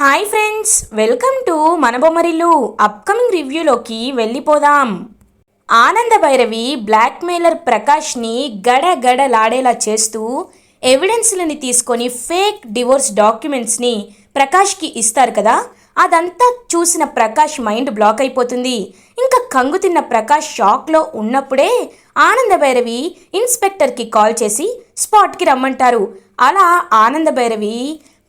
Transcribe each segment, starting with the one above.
Hi friends welcome to మనబొమరిలు upcoming రివ్యూలోకి వెళ్ళిపోదాం. ఆనంద భైరవి బ్లాక్మెయిలర్ ప్రకాష్ని గడగడలాడేలా చేస్తూ ఎవిడెన్స్లని తీసుకొని ఫేక్ డివోర్స్ డాక్యుమెంట్స్ని ప్రకాష్కి ఇస్తారు కదా అదంతా చూసిన ప్రకాష్ మైండ్ బ్లాక్ అయిపోతుంది. ఇంకా కంగుతిన్న ప్రకాష్ షాక్లో ఉన్నప్పుడే ఆనంద భైరవి ఇన్స్పెక్టర్కి కాల్ చేసి స్పాట్కి రమ్మంటారు. అలా ఆనంద భైరవి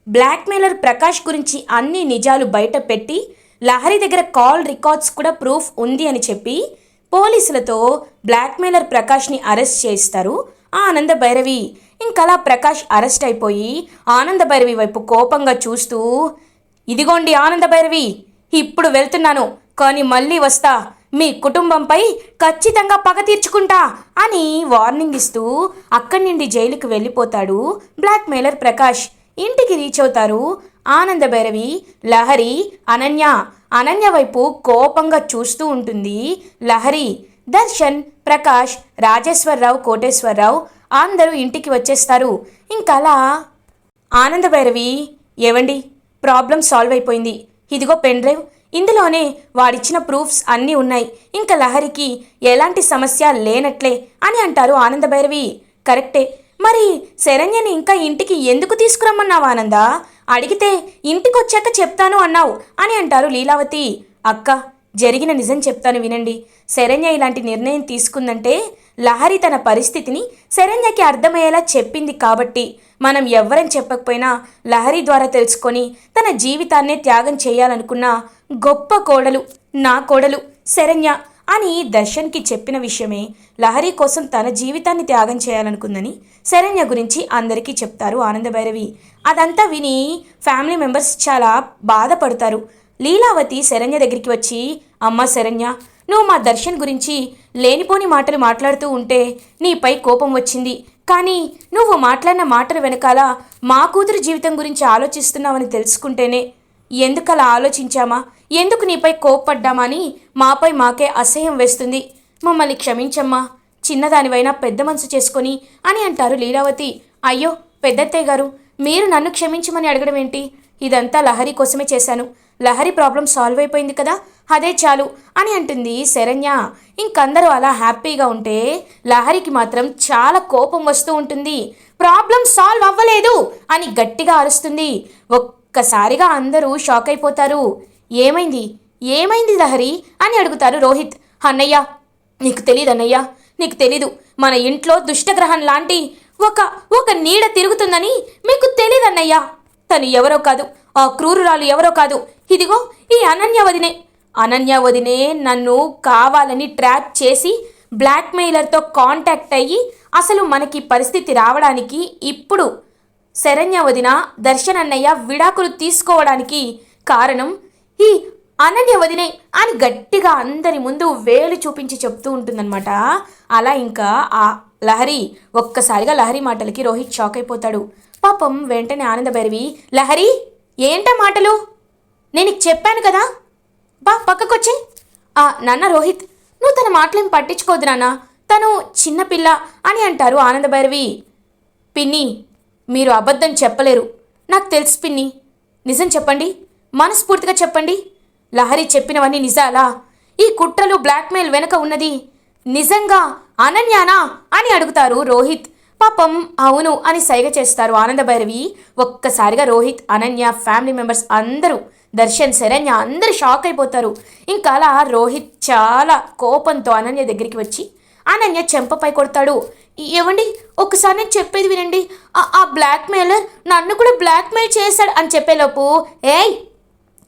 బ్లాక్మెయిలర్ ప్రకాష్ గురించి అన్ని నిజాలు బయట పెట్టి లహరి దగ్గర కాల్ రికార్డ్స్ కూడా ప్రూఫ్ ఉంది అని చెప్పి పోలీసులతో బ్లాక్మెయిలర్ ప్రకాష్ని అరెస్ట్ చేస్తారు ఆనంద భైరవి. ఇంకలా ప్రకాష్ అరెస్ట్ అయిపోయి ఆనంద భైరవి వైపు కోపంగా చూస్తూ ఇదిగోండి ఆనంద భైరవి ఇప్పుడు వెళ్తున్నాను కానీ మళ్ళీ వస్తా. మీ కుటుంబంపై ఖచ్చితంగా పగ తీర్చుకుంటా అని వార్నింగ్ ఇస్తూ అక్కడి నుండి జైలుకి వెళ్ళిపోతాడు బ్లాక్మెయిలర్ ప్రకాష్. ఇంటికి రీచ్ అవుతారు. ఆనంద భైరవి లహరి అనన్య. అనన్య వైపు కోపంగా చూస్తూ ఉంటుంది. లహరి దర్శన్ ప్రకాష్ రాజేశ్వరరావు కోటేశ్వరరావు అందరూ ఇంటికి వచ్చేస్తారు. ఇంకలా ఆనంద భైరవి ఏవండి? ప్రాబ్లం సాల్వ్ అయిపోయింది. ఇదిగో పెన్ డ్రైవ్. ఇందులోనే వాడిచ్చిన ప్రూఫ్స్ అన్నీ ఉన్నాయి. ఇంకా లహరికి ఎలాంటి సమస్య లేనట్లే అని అంటారు ఆనంద భైరవి. కరెక్టే. మరి శరణ్యని ఇంకా ఇంటికి ఎందుకు తీసుకురమ్మన్నావు ఆనంద? అడిగితే ఇంటికి వచ్చాక చెప్తాను అన్నావు అని అంటారు లీలావతి. అక్క జరిగిన నిజం చెప్తాను వినండి. శరణ్య ఇలాంటి నిర్ణయం తీసుకుందంటే లహరి తన పరిస్థితిని శరణ్యకి అర్థమయ్యేలా చెప్పింది కాబట్టి మనం ఎవ్వరం చెప్పకపోయినా లహరి ద్వారా తెలుసుకొని తన జీవితాన్నే త్యాగం చేయాలనుకున్న గొప్ప కోడలు నా కోడలు శరణ్య అని దర్శన్కి చెప్పిన విషయమే లహరి కోసం తన జీవితాన్ని త్యాగం చేయాలనుకుందని శరణ్య గురించి అందరికీ చెప్తారు ఆనందభైరవి. అదంతా విని ఫ్యామిలీ మెంబర్స్ చాలా బాధపడతారు. లీలావతి శరణ్య దగ్గరికి వచ్చి అమ్మ శరణ్య నువ్వు మా దర్శన్ గురించి లేనిపోని మాటలు మాట్లాడుతూ ఉంటే నీపై కోపం వచ్చింది. కానీ నువ్వు మాట్లాడిన మాటల వెనకాల మా కూతురు జీవితం గురించి ఆలోచిస్తున్నావని తెలుసుకుంటేనే ఎందుకలా ఆలోచించామా? ఎందుకు నీపై కోప్పడ్డామని మాపై మాకే అసహ్యం వేస్తుంది. మమ్మల్ని క్షమించమ్మా. చిన్నదానివైనా పెద్ద మనసు చేసుకొని అని అంటారు లీలావతి. అయ్యో పెద్దత్తయ్య గారు మీరు నన్ను క్షమించమని అడగడం ఏంటి? ఇదంతా లహరి కోసమే చేశాను. లహరి ప్రాబ్లం సాల్వ్ అయిపోయింది కదా? అదే చాలు అని అంటుంది శరణ్య. ఇంకందరూ అలా హ్యాపీగా ఉంటే లహరికి మాత్రం చాలా కోపం వస్తూ ఉంటుంది. ప్రాబ్లం సాల్వ్ అవ్వలేదు అని గట్టిగా అరుస్తుంది. ఒక్కసారిగా అందరూ షాక్ అయిపోతారు. ఏమైంది? ఏమైంది లహరి? అని అడుగుతారు రోహిత్. అన్నయ్య నీకు తెలీదు అన్నయ్య. నీకు తెలీదు. మన ఇంట్లో దుష్టగ్రహం లాంటి ఒక ఒక నీడ తిరుగుతుందని మీకు తెలీదన్నయ్యా తను ఎవరో కాదు. ఆ క్రూరురాలు ఎవరో కాదు. ఇదిగో ఈ అనన్య వదినే అనన్య వదినే నన్ను కావాలని ట్రాప్ చేసి బ్లాక్మెయిలర్తో కాంటాక్ట్ అయ్యి అసలు మనకి పరిస్థితి రావడానికి ఇప్పుడు శరణ్య వదిన దర్శనన్నయ్య విడాకులు తీసుకోవడానికి కారణం ఈ అనన్య వదినే అని గట్టిగా అందరి ముందు వేలు చూపించి చెప్తూ ఉంటుందన్నమాట. అలా ఇంకా ఆ లహరి ఒక్కసారిగా లహరి మాటలకి రోహిత్ షాక్ అయిపోతాడు. పాపం వెంటనే ఆనంద భైరవి లహరి ఏంట మాటలు? నేను చెప్పాను కదా. బా పక్కకొచ్చి. ఆ నాన్న రోహిత్ నువ్వు తన మాటలేం పట్టించుకోవద్దు నాన్న. తను చిన్నపిల్ల అని అంటారు ఆనంద భైరవి. పిన్ని మీరు అబద్ధం చెప్పలేరు. నాకు తెలుసు పిన్ని. నిజం చెప్పండి. మనస్ఫూర్తిగా చెప్పండి. లహరి చెప్పినవన్నీ నిజాలా? ఈ కుట్రలు బ్లాక్మెయిల్ వెనుక ఉన్నది నిజంగా అనన్యానా అని అడుగుతారు రోహిత్. పాపం అవును అని సైగ చేస్తారు ఆనందభైరవి. ఒక్కసారిగా రోహిత్ అనన్య ఫ్యామిలీ మెంబర్స్ అందరూ దర్శన్ శరణ్య అందరూ షాక్ అయిపోతారు. ఇంకా అలా రోహిత్ చాలా కోపంతో అనన్య దగ్గరికి వచ్చి అనన్య చెంపపై కొడతాడు. ఏవండి? ఒకసారి నేను చెప్పేది వినండి. ఆ- ఆ బ్లాక్మెయిలర్ నన్ను కూడా బ్లాక్మెయిల్ చేశాడు అని చెప్పేలోపు ఏయ్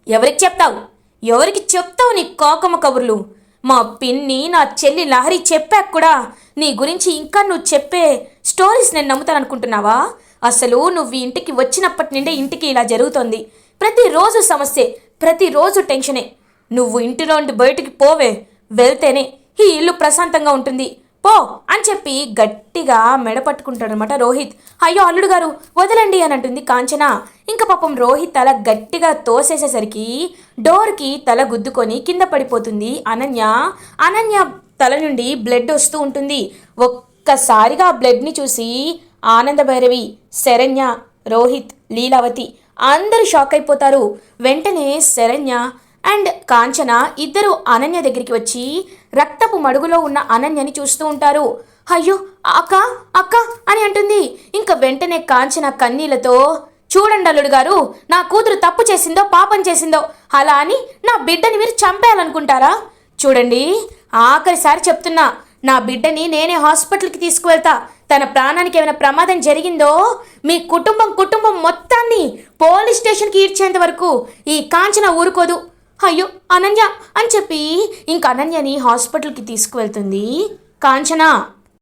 ఎవరికి చెప్తావు? ఎవరికి చెప్తావు నీ కోకమ కబుర్లు? మా పిన్ని నా చెల్లి లహరి చెప్పాక కూడా నీ గురించి ఇంకా నువ్వు చెప్పే స్టోరీస్ నేను నమ్ముతాననుకుంటున్నావా? అసలు నువ్వు ఇంటికి వచ్చినప్పటి నుండే ఇంటికి ఇలా జరుగుతోంది. ప్రతిరోజు సమస్యే ప్రతిరోజు టెన్షనే. నువ్వు ఇంటిలో నుండి బయటికి పోవే వెళ్తేనే ఈ ఇల్లు ప్రశాంతంగా ఉంటుంది. పో అని చెప్పి గట్టిగా మెడ పట్టుకుంటాడనమాట రోహిత్. అయ్యో అల్లుడు గారు వదలండి అని అంటుంది కాంచన. ఇంకా పాపం రోహిత్ తల గట్టిగా తోసేసేసరికి డోర్కి తల గుద్దుకొని కింద పడిపోతుంది అనన్య. అనన్య తల నుండి బ్లడ్ వస్తూ ఉంటుంది. ఒక్కసారిగా ఆ బ్లడ్ని చూసి ఆనంద భైరవి శరణ్య రోహిత్ లీలావతి అందరూ షాక్ అయిపోతారు. వెంటనే శరణ్య అండ్ కాంచన ఇద్దరు అనన్య దగ్గరికి వచ్చి రక్తపు మడుగులో ఉన్న అనన్యని చూస్తూ ఉంటారు. అయ్యో అక్క అక్క అని అంటుంది. ఇంకా వెంటనే కాంచన కన్నీళ్ళతో చూడండి అల్లుడు గారు నా కూతురు తప్పు చేసిందో పాపం చేసిందో అలా అని నా బిడ్డని మీరు చంపేయాలనుకుంటారా? చూడండి ఆఖరిసారి చెప్తున్నా నా బిడ్డని నేనే హాస్పిటల్కి తీసుకువెళ్తా. తన ప్రాణానికి ఏమైనా ప్రమాదం జరిగిందో మీ కుటుంబం కుటుంబం మొత్తాన్ని పోలీస్ స్టేషన్కి ఈడ్చేంత వరకు ఈ కాంచన ఊరుకోదు. అయ్యో అనన్య అని చెప్పి ఇంక అనన్యని హాస్పిటల్కి తీసుకువెళ్తుంది. కాంచన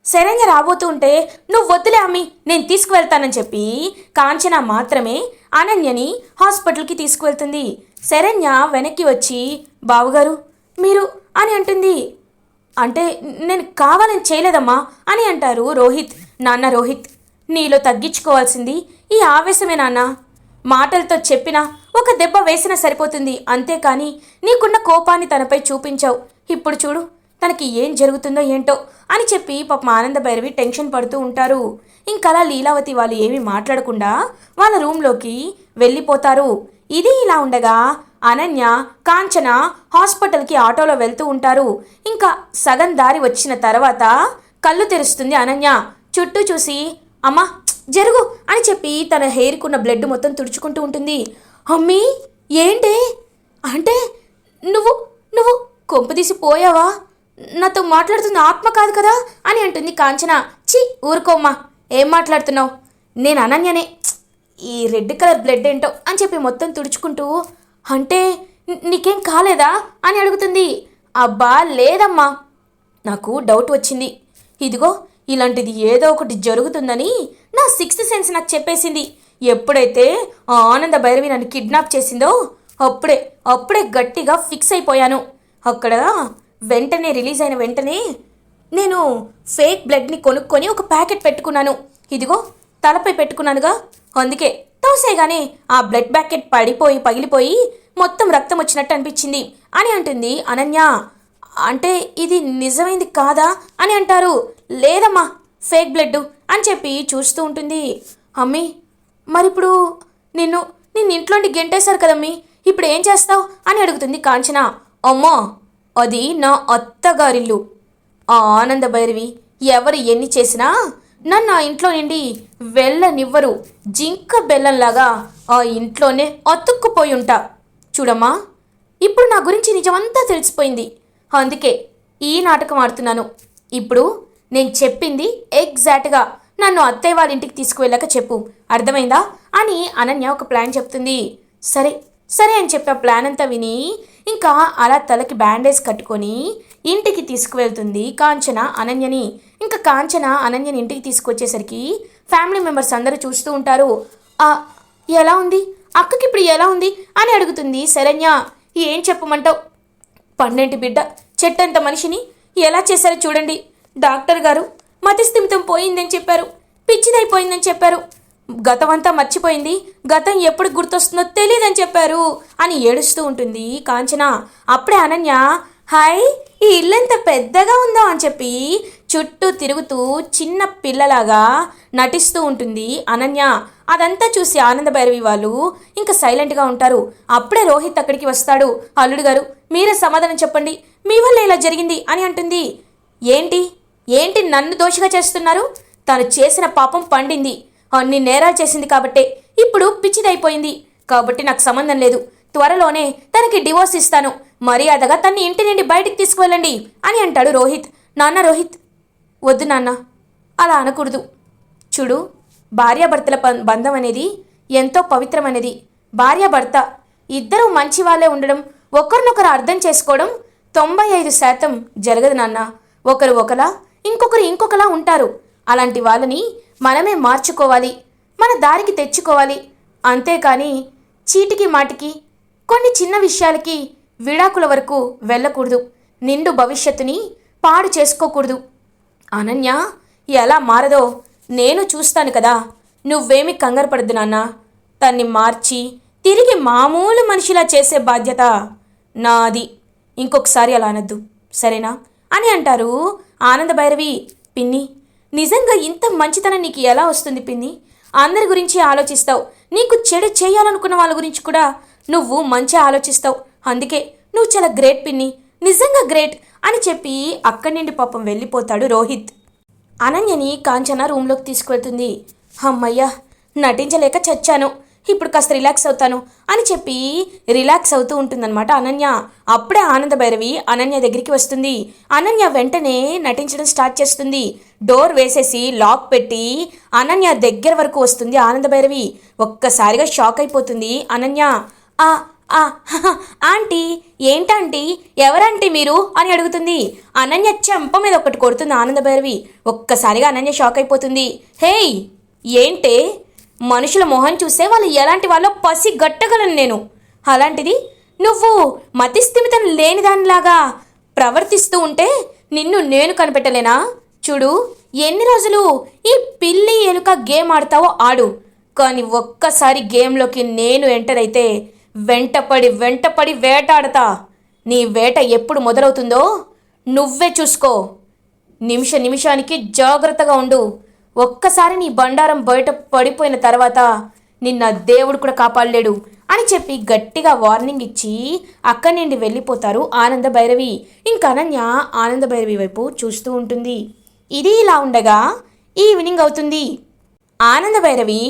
శరణ్య రాబోతూ ఉంటే నువ్వు వద్దులే అమ్మి నేను తీసుకువెళ్తానని చెప్పి కాంచన మాత్రమే అనన్యని హాస్పిటల్కి తీసుకువెళ్తుంది. శరణ్య వెనక్కి వచ్చి బావగారు మీరు అని అంటుంది. అంటే నేను కావాలని చేయలేదమ్మా అని అంటారు రోహిత్. నాన్న రోహిత్ నీలో తగ్గించుకోవాల్సింది ఈ ఆవేశమే నాన్న. మాటలతో చెప్పినా ఒక దెబ్బ వేసినా సరిపోతుంది. అంతేకాని నీకున్న కోపాన్ని తనపై చూపించావు. ఇప్పుడు చూడు తనకి ఏం జరుగుతుందో ఏంటో అని చెప్పి పాపం ఆనంద భైరవి టెన్షన్ పడుతూ ఉంటారు. ఇంకలా లీలావతి వాళ్ళు ఏమీ మాట్లాడకుండా వాళ్ళ రూమ్లోకి వెళ్ళిపోతారు. ఇది ఇలా ఉండగా అనన్య కాంచన హాస్పిటల్కి ఆటోలో వెళ్తూ ఉంటారు. ఇంకా సగం దారి వచ్చిన తర్వాత కళ్ళు తెరుస్తుంది అనన్య. చుట్టూ చూసి అమ్మా జరుగు అని చెప్పి తన హెయిర్కున్న బ్లడ్ మొత్తం తుడుచుకుంటూ ఉంటుంది. అమ్మీ ఏంటి? అంటే నువ్వు నువ్వు కొంపదీసి పోయావా? నాతో మాట్లాడుతున్న ఆత్మ కాదు కదా అని అంటుంది కాంచన. చి ఊరుకోమ్మా ఏం మాట్లాడుతున్నావు? నేను అనన్యనే. ఈ రెడ్ కలర్ బ్లడ్ ఏంటో అని చెప్పి మొత్తం తుడుచుకుంటూ అంటే నీకేం కాలేదా అని అడుగుతుంది. అబ్బా లేదమ్మా. నాకు డౌట్ వచ్చింది. ఇదిగో ఇలాంటిది ఏదో ఒకటి జరుగుతుందని నా సిక్స్త్ సెన్స్ నాకు చెప్పేసింది. ఎప్పుడైతే ఆ ఆనంద భైరవి నన్ను కిడ్నాప్ చేసిందో అప్పుడే అప్పుడే గట్టిగా ఫిక్స్ అయిపోయాను. అక్కడ వెంటనే రిలీజ్ అయిన వెంటనే నేను ఫేక్ బ్లడ్ని కొనుక్కొని ఒక ప్యాకెట్ పెట్టుకున్నాను. ఇదిగో తలపై పెట్టుకున్నానుగా. అందుకే తోసేగానే ఆ బ్లడ్ ప్యాకెట్ పడిపోయి పగిలిపోయి మొత్తం రక్తం వచ్చినట్టు అనిపించింది. అని అంటుంది అనన్య. అంటే ఇది నిజమైంది కాదా అని అంటారు. లేదమ్మా ఫేక్ బ్లడ్ అని చెప్పి చూస్తూ ఉంటుంది. అమ్మీ మరిప్పుడు నిన్ను నిన్ను ఇంట్లోండి గెంటేశారు కదమ్మీ ఇప్పుడు ఏం చేస్తావు? అని అడుగుతుంది కాంచన. అమ్మో అది నా అత్తగారిల్లు. ఆ ఆనంద భైరవి ఎవరు ఎన్ని చేసినా నన్ను ఆ ఇంట్లో నుండి వెళ్ళనివ్వరు. జింక బెల్లంలాగా ఆ ఇంట్లోనే అతుక్కుపోయి ఉంటా. చూడమ్మా ఇప్పుడు నా గురించి నిజమంతా తెలిసిపోయింది. అందుకే ఈ నాటకం ఆడుతున్నాను. ఇప్పుడు నేను చెప్పింది ఎగ్జాక్ట్గా. నన్ను అత్తయ్య వాళ్ళ ఇంటికి తీసుకువెళ్ళాక చెప్పు. అర్థమైందా? అని అనన్య ఒక ప్లాన్ చెప్తుంది. సరే సరే అని చెప్పి ఆ ప్లాన్ అంతా విని ఇంకా అలా తలకి బ్యాండేజ్ కట్టుకొని ఇంటికి తీసుకువెళ్తుంది కాంచన అనన్యని. ఇంకా కాంచన అనన్యని ఇంటికి తీసుకొచ్చేసరికి ఫ్యామిలీ మెంబర్స్ అందరూ చూస్తూ ఉంటారు. ఎలా ఉంది? అక్కకి ఇప్పుడు ఎలా ఉంది? అని అడుగుతుంది శరణ్య. ఏం చెప్పమంటావు? పన్నెంటి బిడ్డ? చెట్టంత మనిషిని? ఎలా చేశారో చూడండి. డాక్టర్ గారు మతిస్థిమితం పోయిందని చెప్పారు. పిచ్చిదైపోయిందని చెప్పారు. గతమంతా మర్చిపోయింది. గతం ఎప్పుడు గుర్తొస్తుందో తెలియదని చెప్పారు అని ఏడుస్తూ ఉంటుంది కాంచన. అప్పుడే అనన్య హాయ్ ఈ ఇల్లంత పెద్దగా ఉందా? అని చెప్పి చుట్టూ తిరుగుతూ చిన్న పిల్లలాగా నటిస్తూ ఉంటుంది అనన్య. అదంతా చూసి ఆనంద భైరవి వాళ్ళు ఇంకా సైలెంట్గా ఉంటారు. అప్పుడే రోహిత్ అక్కడికి వస్తాడు. అల్లుడు గారు మీరే సమాధానం చెప్పండి. మీ వల్ల ఇలా జరిగింది అని అంటుంది. ఏంటి? ఏంటి నన్ను దోషిగా చేస్తున్నారు? తను చేసిన పాపం పండింది. అన్ని నేరాలు చేసింది కాబట్టే ఇప్పుడు పిచ్చిదైపోయింది. కాబట్టి నాకు సంబంధం లేదు. త్వరలోనే తనకి డివోర్స్ ఇస్తాను. మర్యాదగా తన్ని ఇంటి నుండి బయటికి తీసుకువెళ్ళండి అని అంటాడు రోహిత్. నాన్న రోహిత్. వద్దు నాన్న. అలా అనకూడదు. చూడు భార్యాభర్తల బంధం అనేది ఎంతో పవిత్రమైనది. భార్యాభర్త ఇద్దరూ మంచి వాళ్ళే ఉండడం ఒకరినొకరు అర్థం చేసుకోవడం తొంభై ఐదు శాతం జరగదు నాన్న. ఒకరు ఒకలా ఇంకొకరు ఇంకొకలా ఉంటారు. అలాంటి వాళ్ళని మనమే మార్చుకోవాలి. మన దారికి తెచ్చుకోవాలి. అంతేకాని చీటికి మాటికి కొన్ని చిన్న విషయాలకి విడాకుల వరకు వెళ్ళకూడదు. నిండు భవిష్యత్తుని పాడు చేసుకోకూడదు. అనన్య ఎలా మారదో నేను చూస్తాను కదా. నువ్వేమి కంగారు పడద్దు నాన్న. తన్ని మార్చి తిరిగి మామూలు మనిషిలా చేసే బాధ్యత నాది. ఇంకొకసారి అలా అనద్దు. సరేనా? అని అంటారు ఆనంద భైరవి పిన్ని నిజంగా ఇంత మంచితనం నీకు ఎలా వస్తుంది పిన్ని? అందరి గురించి ఆలోచిస్తావు. నీకు చెడు చేయాలనుకున్న వాళ్ళ గురించి కూడా నువ్వు మంచి ఆలోచిస్తావు. అందుకే నువ్వు చాలా గ్రేట్ పిన్ని. నిజంగా గ్రేట్ అని చెప్పి అక్కడి నుండి పాపం వెళ్ళిపోతాడు రోహిత్. అనన్యని కాంచన రూమ్లోకి తీసుకువెళ్తుంది. అమ్మయ్యా నటించలేక చచ్చాను. ఇప్పుడు కాస్త రిలాక్స్ అవుతాను అని చెప్పి రిలాక్స్ అవుతూ ఉంటుందన్నమాట అనన్య. అప్పుడే ఆనంద భైరవి అనన్య దగ్గరికి వస్తుంది. అనన్య వెంటనే నటించడం స్టార్ట్ చేస్తుంది. డోర్ వేసేసి లాక్ పెట్టి అనన్య దగ్గర వరకు వస్తుంది ఆనంద భైరవి. ఒక్కసారిగా షాక్ అయిపోతుంది అనన్య. ఆ ఆంటీ ఏంటంటీ ఎవరంటీ మీరు? అని అడుగుతుంది. అనన్య చెంప మీద ఒకటి కొడుతుంది ఆనంద భైరవి. ఒక్కసారిగా అనన్య షాక్ అయిపోతుంది. హేయ్ ఏంటే? మనుషుల మొహం చూస్తే వాళ్ళు ఎలాంటి వాళ్ళో పసి గట్టగలను నేను. అలాంటిది నువ్వు మతిస్థిమితం లేని దానిలాగా ప్రవర్తిస్తూ ఉంటే నిన్ను నేను కనిపెట్టలేనా? చూడు ఎన్ని రోజులు ఈ పిల్లి ఎలుక గేమ్ ఆడతావో ఆడు. కానీ ఒక్కసారి గేమ్లోకి నేను ఎంటర్ అయితే వెంటపడి వెంటపడి వేటాడతా. నీ వేట ఎప్పుడు మొదలవుతుందో నువ్వే చూసుకో. నిమిష నిమిషానికి జాగ్రత్తగా ఉండు. ఒక్కసారి నీ బండారం బయట పడిపోయిన తర్వాత నిన్న దేవుడు కూడా కాపాడలేడు అని చెప్పి గట్టిగా వార్నింగ్ ఇచ్చి అక్కడి నుండి వెళ్ళిపోతారు ఆనంద భైరవి. ఇంకా అనన్య ఆనంద భైరవి వైపు చూస్తూ ఉంటుంది. ఇది ఇలా ఉండగా ఈవినింగ్ అవుతుంది. ఆనంద భైరవి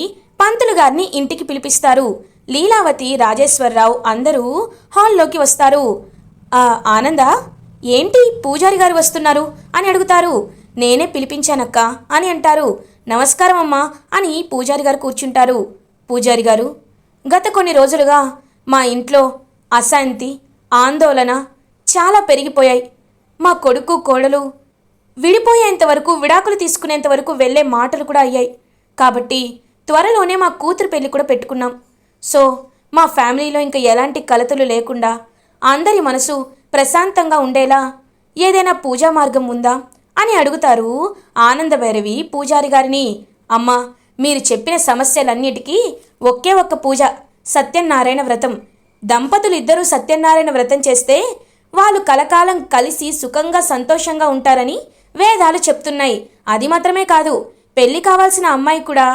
పంతులు గారిని ఇంటికి పిలిపిస్తారు. లీలావతి రాజేశ్వరరావు అందరూ హాల్లోకి వస్తారు. ఆనంద ఏంటి పూజారి గారు వస్తున్నారు? అని అడుగుతారు. నేనే పిలిపించానక్క అని అంటారు. నమస్కారం అమ్మా అని పూజారి గారు కూర్చుంటారు. పూజారి గారు గత కొన్ని రోజులుగా మా ఇంట్లో అశాంతి ఆందోళన చాలా పెరిగిపోయాయి. మా కొడుకు కోడలు విడిపోయేంత వరకు విడాకులు తీసుకునేంత వరకు వెళ్ళే మాటలు కూడా అయ్యాయి. కాబట్టి త్వరలోనే మా కూతురు పెళ్ళి కూడా పెట్టుకున్నాం. సో మా ఫ్యామిలీలో ఇంకా ఎలాంటి కలతలు లేకుండా అందరి మనసు ప్రశాంతంగా ఉండేలా ఏదైనా పూజా మార్గం ఉందా? అని అడుగుతారు ఆనందభైరవి పూజారి గారిని అమ్మా మీరు చెప్పిన సమస్యలన్నిటికీ ఒకే ఒక్క పూజ సత్యనారాయణ వ్రతం. దంపతులు ఇద్దరూ సత్యనారాయణ వ్రతం చేస్తే వాళ్ళు కలకాలం కలిసి సుఖంగా సంతోషంగా ఉంటారని వేదాలు చెప్తున్నాయి. అది మాత్రమే కాదు పెళ్ళి కావాల్సిన అమ్మాయి కూడా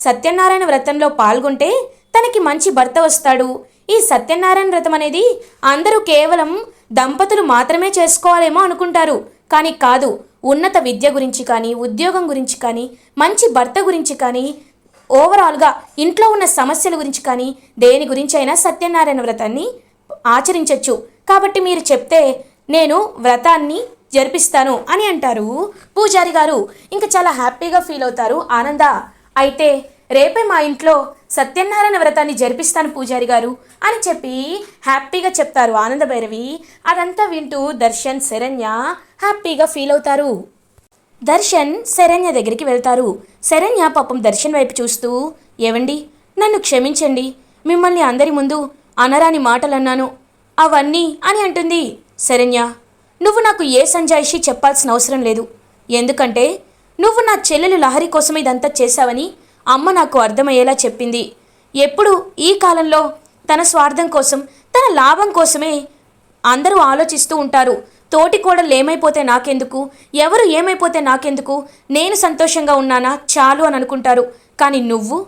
సత్యనారాయణ వ్రతంలో పాల్గొంటే తనకి మంచి భర్త వస్తాడు. ఈ సత్యనారాయణ వ్రతం అనేది అందరూ కేవలం దంపతులు మాత్రమే చేసుకోవాలేమో అనుకుంటారు. కానీ కాదు ఉన్నత విద్య గురించి కానీ ఉద్యోగం గురించి కానీ మంచి భర్త గురించి కానీ ఓవరాల్గా ఇంట్లో ఉన్న సమస్యల గురించి కానీ దేని గురించి అయినా సత్యనారాయణ వ్రతాన్ని ఆచరించవచ్చు కాబట్టి మీరు చెప్తే నేను వ్రతాన్ని జరిపిస్తాను అని అంటారు పూజారి గారు. ఇంకా చాలా హ్యాపీగా ఫీల్ అవుతారు ఆనంద. అయితే రేపే మా ఇంట్లో సత్యనారాయణ వ్రతాన్ని జరిపిస్తాను పూజారి గారు అని చెప్పి హ్యాపీగా చెప్తారు ఆనంద భైరవి. అదంతా వింటూ దర్శన్ శరణ్య హ్యాపీగా ఫీల్ అవుతారు. దర్శన్ శరణ్య దగ్గరికి వెళ్తారు. శరణ్య పాపం దర్శన్ వైపు చూస్తూ ఏవండి? నన్ను క్షమించండి. మిమ్మల్ని అందరి ముందు అనరాని మాటలు అన్నాను అవన్నీ అని అంటుంది శరణ్య. నువ్వు నాకు ఏ సంజాయిషి చెప్పాల్సిన అవసరం లేదు. ఎందుకంటే నువ్వు నా చెల్లెలు లహరి కోసం ఇదంతా చేశావని అమ్మ నాకు అర్థమయ్యేలా చెప్పింది. ఎప్పుడు ఈ కాలంలో తన స్వార్థం కోసం తన లాభం కోసమే అందరూ ఆలోచిస్తూ ఉంటారు. తోటి కోడలు ఏమైపోతే నాకెందుకు? ఎవరు ఏమైపోతే నాకెందుకు? నేను సంతోషంగా ఉన్నానా? చాలు అని అనుకుంటారు. కానీ నువ్వు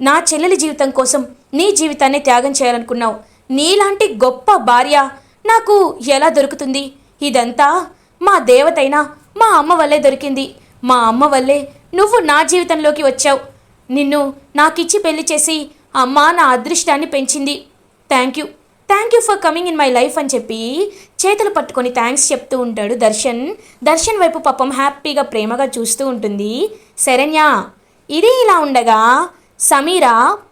నా చెల్లెలి జీవితం కోసం నీ జీవితాన్ని త్యాగం చేయాలనుకున్నావు. నీలాంటి గొప్ప భార్య నాకు ఎలా దొరుకుతుంది? ఇదంతా మా దేవతైనా మా అమ్మ వల్లే దొరికింది. మా అమ్మ వల్లే నువ్వు నా జీవితంలోకి వచ్చావు. నిన్ను నాకిచ్చి పెళ్ళి చేసి అమ్మ నా అదృష్టాన్ని పెంచింది. Thank you thank you for coming in my life అని చెప్పి చేతులు పట్టుకొని థ్యాంక్స్ చెప్తూ ఉంటాడు దర్శన్. దర్శన్ వైపు పాపం హ్యాపీగా ప్రేమగా చూస్తూ ఉంటుంది. శరణ్య ఇది ఇలా ఉండగా సమీర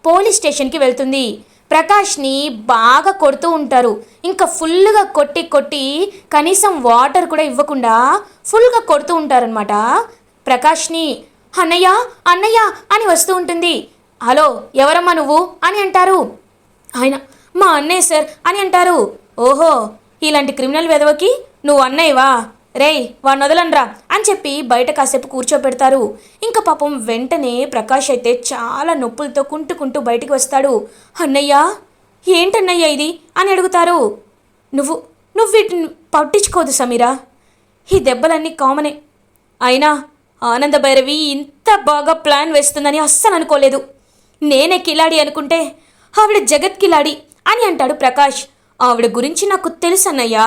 పోలీస్ స్టేషన్కి వెళ్తుంది. ప్రకాష్ని బాగా కొడుతూ ఉంటారు. ఇంకా ఫుల్గా కొట్టి కొట్టి కనీసం వాటర్ కూడా ఇవ్వకుండా ఫుల్గా కొడుతూ ఉంటారనమాట ప్రకాష్ని. అన్నయ్య అన్నయ్య అని వస్తూ ఉంటుంది. హలో ఎవరమ్మా నువ్వు? అని అంటారు. ఆయన మా అన్నయ్య సార్ అని అంటారు. ఓహో ఇలాంటి క్రిమినల్ వెదవకి నువ్వు అన్నయ్యవా? రేయ్ వాడిని వదలనరా అని చెప్పి బయట కాసేపు కూర్చోపెడతారు ఇంకా పాపం వెంటనే ప్రకాష్ అయితే చాలా నొప్పులతో కుంటుకుంటూ బయటికి వస్తాడు. అన్నయ్య ఏంటన్నయ్య ఇది? అని అడుగుతారు. నువ్వు నువ్వు వీటిని పట్టించుకోదు సమీరా. ఈ దెబ్బలన్నీ కామనే. అయినా ఆనంద భైరవి ఇంత బాగా ప్లాన్ వేస్తుందని అస్సలు అనుకోలేదు. నేనే కిలాడి అనుకుంటే ఆవిడ జగత్ కిలాడి అని అంటాడు ప్రకాష్. ఆవిడ గురించి నాకు తెలుసు అన్నయ్యా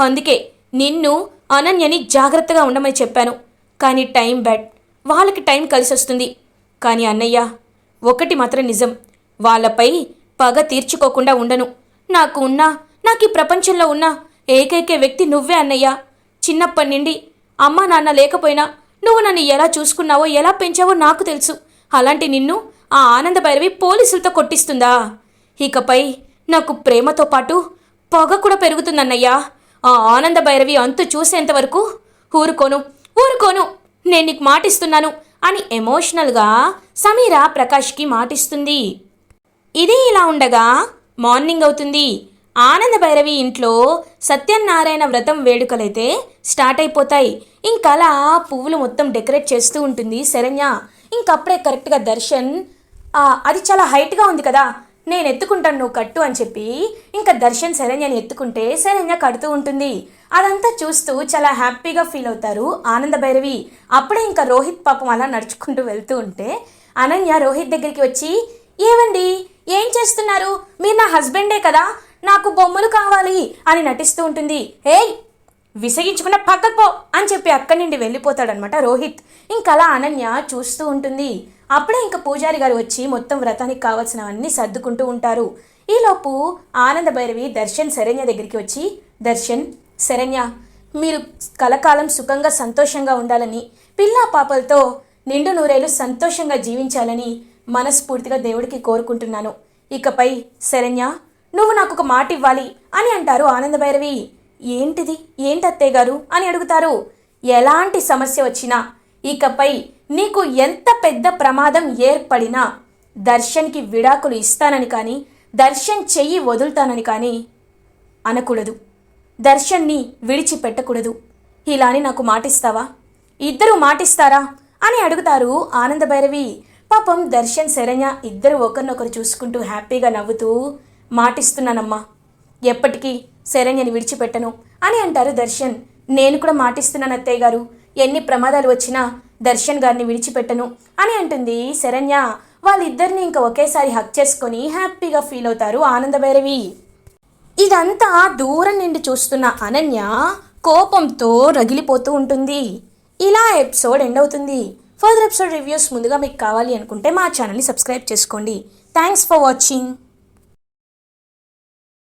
అందుకే నిన్ను అనన్యని జాగ్రత్తగా ఉండమని చెప్పాను. కానీ టైం బ్యాడ్. వాళ్ళకి టైం కలిసి వస్తుంది కానీ అన్నయ్య ఒకటి మాత్రం నిజం. వాళ్ళపై పగ తీర్చుకోకుండా ఉండను. నాకు ఉన్న నాకు ఈ ప్రపంచంలో ఉన్న ఏకైక వ్యక్తి నువ్వే అన్నయ్య. చిన్నప్పటి నుండి అమ్మా నాన్న లేకపోయినా నువ్వు నన్ను ఎలా చూసుకున్నావో ఎలా పెంచావో నాకు తెలుసు. అలాంటి నిన్ను ఆ ఆనంద భైరవి పోలీసులతో కొట్టిస్తుందా? ఇకపై నాకు ప్రేమతో పాటు పొగ కూడా పెరుగుతుందన్నయ్యా. ఆ ఆనంద భైరవి అంతు చూసేంత వరకు ఊరుకోను ఊరుకోను నేను నీకు మాటిస్తున్నాను అని ఎమోషనల్గా సమీర ప్రకాష్కి మాటిస్తుంది. ఇది ఇలా ఉండగా మార్నింగ్ అవుతుంది. ఆనంద భైరవి ఇంట్లో సత్యనారాయణ వ్రతం వేడుకలైతే స్టార్ట్ అయిపోతాయి. ఇంకలా పువ్వులు మొత్తం డెకరేట్ చేస్తూ ఉంటుంది శరణ్య. ఇంకప్పుడే కరెక్ట్గా దర్శన్ అది చాలా హైట్గా ఉంది కదా నేను ఎత్తుకుంటాను నువ్వు కట్టు అని చెప్పి ఇంకా దర్శన్ శరణ్యని ఎత్తుకుంటే శరణ్య కడుతూ ఉంటుంది. అదంతా చూస్తూ చాలా హ్యాపీగా ఫీల్ అవుతారు ఆనంద భైరవి అప్పుడే ఇంకా రోహిత్ పాపం అలా నడుచుకుంటూ వెళ్తూ ఉంటే అనన్య రోహిత్ దగ్గరికి వచ్చి ఏవండి? ఏం చేస్తున్నారు? మీరు నా హస్బెండే కదా నాకు బొమ్మలు కావాలి అని నటిస్తూ ఉంటుంది. ఏయ్ విసగించుకున్న పక్కకు పో అని చెప్పి అక్కడి నుండి వెళ్ళిపోతాడనమాట రోహిత్. ఇంకలా అనన్య చూస్తూ ఉంటుంది. అప్పుడే ఇంకా పూజారి గారు వచ్చి మొత్తం వ్రతానికి కావాల్సినవన్నీ సర్దుకుంటూ ఉంటారు. ఈలోపు ఆనంద భైరవి దర్శన్ శరణ్య దగ్గరికి వచ్చి దర్శన్ శరణ్య మీరు కలకాలం సుఖంగా సంతోషంగా ఉండాలని పిల్లా పాపలతో నిండు నూరేలు సంతోషంగా జీవించాలని మనస్ఫూర్తిగా దేవుడికి కోరుకుంటున్నాను. ఇకపై శరణ్య నువ్వు నాకు ఒక మాట ఇవ్వాలి అని అంటారు ఆనంద భైరవి ఏంటిది? ఏంటత్తయ్య గారు? అని అడుగుతారు. ఎలాంటి సమస్య వచ్చినా ఇకపై నీకు ఎంత పెద్ద ప్రమాదం ఏర్పడినా దర్శన్కి విడాకులు ఇస్తానని కానీ దర్శన్ చెయ్యి వదులుతానని కానీ అనకూడదు. దర్శన్ని విడిచిపెట్టకూడదు. ఇలా అని నాకు మాటిస్తావా? ఇద్దరు మాటిస్తారా? అని అడుగుతారు ఆనంద భైరవి పాపం దర్శన్ శరణ్య ఇద్దరు ఒకరినొకరు చూసుకుంటూ హ్యాపీగా నవ్వుతూ మాటిస్తున్నానమ్మా. ఎప్పటికీ శరణ్యని విడిచిపెట్టను అని అంటారు దర్శన్. నేను కూడా మాటిస్తున్నాను అత్తయ్య గారు. ఎన్ని ప్రమాదాలు వచ్చినా దర్శన్ గారిని విడిచిపెట్టను అని అంటుంది శరణ్య. వాళ్ళిద్దరిని ఇంకా ఒకేసారి హక్ చేసుకొని హ్యాపీగా ఫీల్ అవుతారు ఆనందభైరవి. ఇదంతా దూరం నుండి చూస్తున్న అనన్య కోపంతో రగిలిపోతూ ఉంటుంది. ఇలా ఎపిసోడ్ ఎండ్ అవుతుంది. ఫర్దర్ ఎపిసోడ్ రివ్యూస్ ముందుగా మీకు కావాలి అనుకుంటే మా ఛానల్ని సబ్స్క్రైబ్ చేసుకోండి. Thanks for watching.